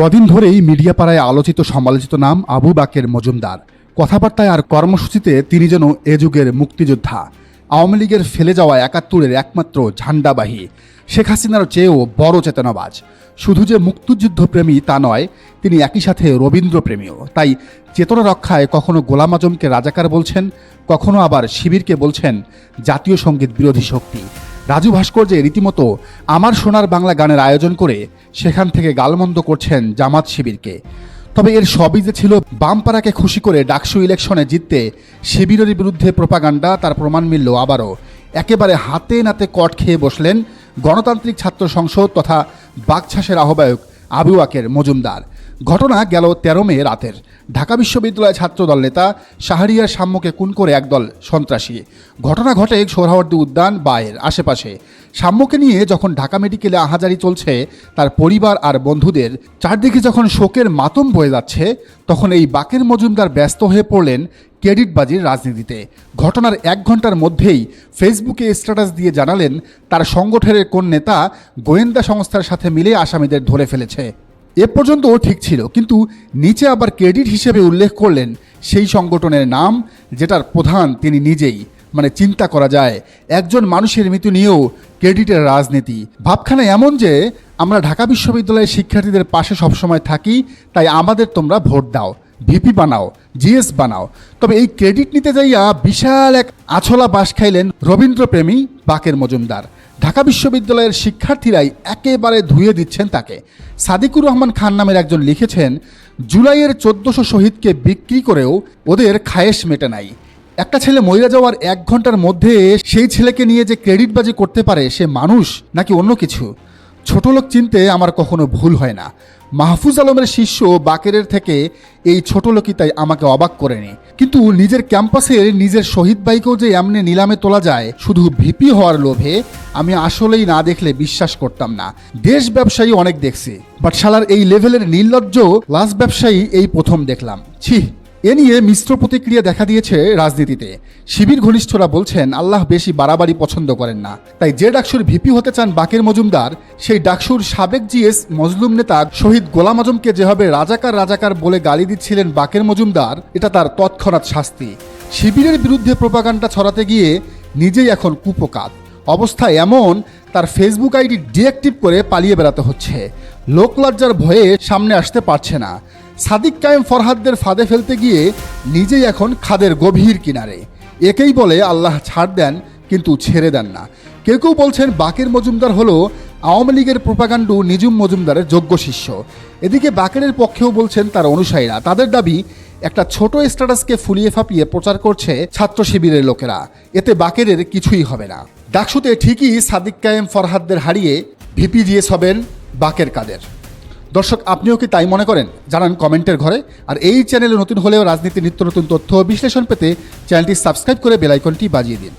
কদিন ধরেই মিডিয়া পাড়ায় আলোচিত সমালোচিত নাম আবু বাকের মজুমদার। কথাবার্তায় আর কর্মসূচিতে তিনি যেন এ যুগের মুক্তিযোদ্ধা। আওয়ামী লীগের ফেলে যাওয়া একাত্তরের একমাত্র ঝান্ডাবাহী। শেখ হাসিনার চেয়েও বড় চেতনাবাজ। শুধু যে মুক্তিযুদ্ধপ্রেমী তা নয়, তিনি একই সাথে রবীন্দ্রপ্রেমীও। তাই চেতনা রক্ষায় কখনো গোলাম আজমকে রাজাকার বলছেন, কখনো আবার শিবিরকে বলছেন জাতীয় সংগীত বিরোধী শক্তি। রাজু ভাস্কর্যে রীতিমতো আমার সোনার বাংলা গানের আয়োজন করে সেখান থেকে গালমন্দ করছেন জামাত শিবিরকে। তবে এর সবই যে ছিল বামপাড়াকে খুশি করে ডাকসু ইলেকশনে জিততে শিবিরের বিরুদ্ধে প্রোপাগান্ডা, তার প্রমাণ মিলল আবারও। একেবারে হাতে নাতে কট খেয়ে বসলেন গণতান্ত্রিক ছাত্র সংসদ তথা বাকছাসের আহ্বায়ক আবু আকের মজুমদার। ঘটনা গেল তেরো মে রাতের। ঢাকা বিশ্ববিদ্যালয় ছাত্রদল নেতা শাহরিয়ার সাম্যকে খুন করে একদল সন্ত্রাসী। ঘটনা ঘটে সোহরাওয়ার্দী উদ্যান বায়ের আশেপাশে। সাম্যকে নিয়ে যখন ঢাকা মেডিকেলে আহাজারি চলছে, তার পরিবার আর বন্ধুদের চারদিকে যখন শোকের মাতম বয়ে যাচ্ছে, তখন এই বাকের মজুমদার ব্যস্ত হয়ে পড়লেন ক্রেডিটবাজির রাজনীতিতে। ঘটনার এক ঘণ্টার মধ্যেই ফেসবুকে স্ট্যাটাস দিয়ে জানালেন, তার সংগঠনের কোন নেতা গোয়েন্দা সংস্থার সাথে মিলে আসামিদের ধরে ফেলেছে। এ পর্যন্ত ঠিক ছিল, কিন্তু নিচে আবার ক্রেডিট হিসেবে উল্লেখ করলেন সেই সংগঠনের নাম, যেটার প্রধান তিনি নিজেই। মানে চিন্তা করা যায়, একজন মানুষের মৃত্যু নিয়েও ক্রেডিটের রাজনীতি। ভাবখানা এমন যে, আমরা ঢাকা বিশ্ববিদ্যালয়ের শিক্ষার্থীদের পাশে সবসময় থাকি, তাই আমাদের তোমরা ভোট দাও, ভিপি বানাও, জিএস বানাও। তবে এই ক্রেডিট নিতে যাইয়া বিশাল এক আছলা বাস খাইলেন রবীন্দ্রপ্রেমী বাকের মজুমদার। ঢাকা বিশ্ববিদ্যালয়ের শিক্ষার্থীরাই একেবারে ধুয়ে দিচ্ছেন তাকে। সাদিকুর রহমান খান নামের একজন লিখেছেন, জুলাইয়ের চোদ্দশো শহীদকে বিক্রি করেও ওদের খায়েশ মেটে নাই। একটা ছেলে মইরা যাওয়ার এক ঘণ্টার মধ্যে সেই ছেলেকে নিয়ে যে ক্রেডিটবাজি করতে পারে সে মানুষ নাকি অন্য কিছু? ছোট লোক চিনতে আমার কখনো ভুল হয় না। মাহফুজ আলমের শিষ্য বাকেরের থেকে এই ছোট লোকই তাই আমাকে অবাক করেনি কিন্তু নিজের ক্যাম্পাসের নিজের শহীদ বাইকেও যে এমনি নিলামে তোলা যায়, শুধু ভিপি হওয়ার লোভে আমি আসলেই না দেখলে বিশ্বাস করতাম না। দেশ ব্যবসায়ী অনেক দেখছি বাট শালার এই লেভেলের নির্লজ্জ লাস ব্যবসায়ী এই প্রথম দেখলাম। ছি! এ নিয়ে মিশ্র প্রতিক্রিয়া দেখা দিয়েছে রাজনীতিতে। শিবির ঘনিষ্ঠরা বলছেন, আল্লাহ বেশি বাড়াবাড়ি পছন্দ করেন না। তাই যে ডাকসুর ভিপি হতে চান বাকের মজুমদার, সেই ডাকসুর সাবেক জিএস মজলুম নেতা শহীদ গোলাম আজমকে যেভাবে রাজাকার রাজাকার বলে গালি দিচ্ছিলেন বাকের মজুমদার, এটা তার তৎক্ষণাৎ শাস্তি। শিবিরের বিরুদ্ধে প্রোপাগান্ডা ছড়াতে গিয়ে নিজেই এখন কুপকাত। অবস্থা এমন, তার ফেসবুক আইডি ডিঅ্যাক্টিভ করে পালিয়ে বেড়াতে হচ্ছে। লোকলজ্জার ভয়ে সামনে আসতে পারছে না। সাদিক কায়েম ফরহাদদের ফাঁদে ফেলতে গিয়ে নিজেই এখন খাদের গভীর কিনারে। একেই বলে আল্লাহ ছাড় দেন, কিন্তু ছেড়ে দেন না। কেউ কেউ বলছেন বাকের মজুমদার হলো আওয়ামী লীগের প্রোপাগান্ডু নিজুম মজুমদারের যোগ্য শিষ্য। এদিকে বাকেরের পক্ষেও বলছেন তার অনুসারীরা। তাদের দাবি, একটা ছোট স্ট্যাটাসকে ফুলিয়ে ফাঁপিয়ে প্রচার করছে ছাত্র শিবিরের লোকেরা। এতে বাকেরের কিছুই হবে না। ডাকসুতে ঠিকই সাদিক কায়েম ফরহাদদের হারিয়ে ভিপি জিএস হবেন বাকের কাদের। দর্শক, আপনিও কি তাই মনে করেন? জানান কমেন্টের ঘরে। আর এই চ্যানেলে নতুন হলেও রাজনীতি, নিত্য নতুন তথ্য বিশ্লেষণ পেতে চ্যানেলটি সাবস্ক্রাইব করে বেলাইকনটি বাজিয়ে দিন।